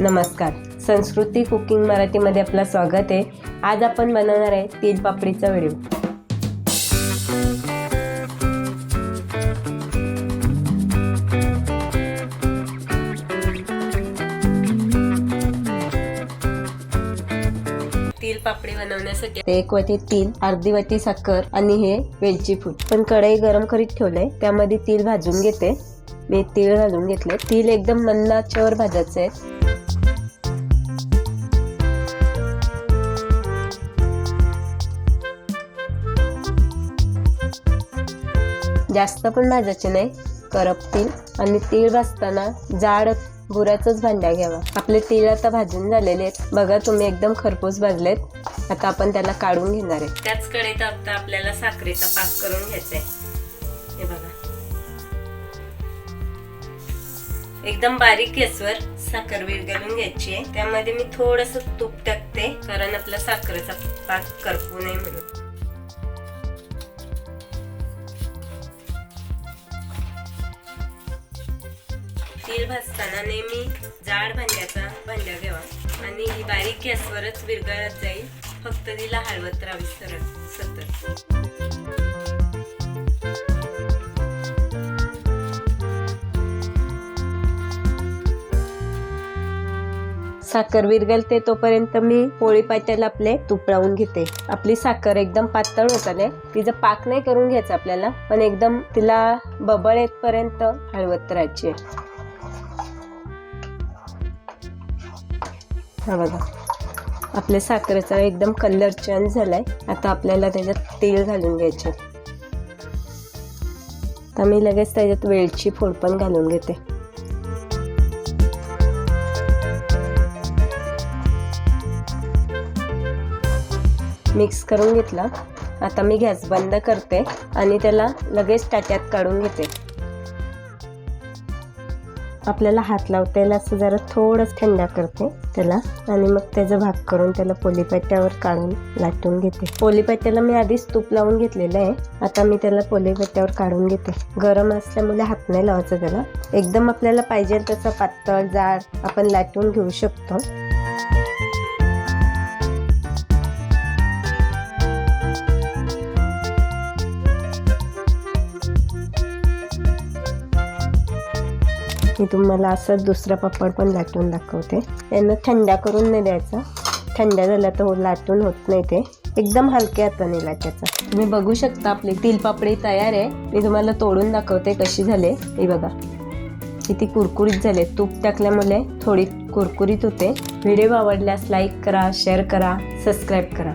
नमस्कार. संस्कृती कुकिंग मराठीमध्ये आपलं स्वागत आहे. आज आपण बनवणार आहे तीळ पापडीचा व्हिडिओ. तीळ पापडी बनवण्यासाठी एक वाटी तीळ अर्धी वाटी साखर आणि हे वेलची फूट पण कढई गरम करीत ठेवलंय. त्यामध्ये तीळ भाजून घेते. मी तीळ घालून घेतले तीळ एकदम मंद आचेवर भाजायचे आहेत जास्त पण भाजायचे नाही. करपतील आणि तीळ भाजताना जाड बुऱ्याचंच भांड्या घ्यावा. आपले तीळ आता भाजून झालेले आहेत. बघा तुम्ही एकदम खरपूस भाजलेत. आता आपण त्याला काढून घेणार आहे. त्याच कढईत आता आपल्याला साखरेचा पाक करून घ्यायचा आहे. हे बघा. एकदम बारीक गॅसवर साखर विरघळून घ्यायची आहे. त्यामध्ये मी थोडस तूप टाकते कारण आपला साखरेचा पाक करपू नये म्हणून. तीळ भाजताना नेहमी जाड भांड्याचा भांड्या घ्यावा. आणि ही बारीक गॅसवरच विरघळत जाईल. फक्त तिला हलवत राहावी सरळ सतत. साखर विरघळते तोपर्यंत मी पोळी पाट्याला आपले तूप लावून घेते. आपली साखर एकदम पातळ होत आले तिचं पाक नाही करून घ्यायचा आपल्याला पण एकदम तिला बबळ येतपर्यंत हळवत राहायची. हा बघा. आपल्या साखरेचा एकदम कलर चेंज झालाय. आता आपल्याला त्याच्यात तेल घालून घ्यायचे. आता मी लगेच त्याच्यात वेलची फोड पण घालून घेते. मिक्स करून घेतला. आता मी गॅस बंद करते आणि त्याला लगेच टाट्यात काढून घेते. आपल्याला हात लावता येईल असं जरा थोडंच थंडा करते त्याला. आणि मग त्याचा भाग करून त्याला पोलीपाट्यावर काढून लाटून घेते. पोलीपाट्याला मी आधीच तूप लावून घेतलेलं आहे. आता मी त्याला पोलीपाट्यावर काढून घेते. गरम असल्यामुळे हात नाही लावायचं त्याला. एकदम आपल्याला पाहिजे तसं पातळ जाड आपण लाटून घेऊ शकतो. मी तुम्हाला असं दुसरा पापड पण लाटून दाखवते. यांना थंडा करून नाही द्यायचा. थंड झाला तर हो- लाटून होत नाही ते. एकदम हलक्या हाताने लाटायचा. तुम्ही बघू शकता आपली तिल पापडी तयार आहे. मी तुम्हाला तोडून दाखवते कशी झाले. हे बघा. किती कुरकुरीत झाले. तूप टाकल्यामुळे थोडी कुरकुरीत होते. व्हिडिओ आवडल्यास लाईक करा शेअर करा सबस्क्राईब करा.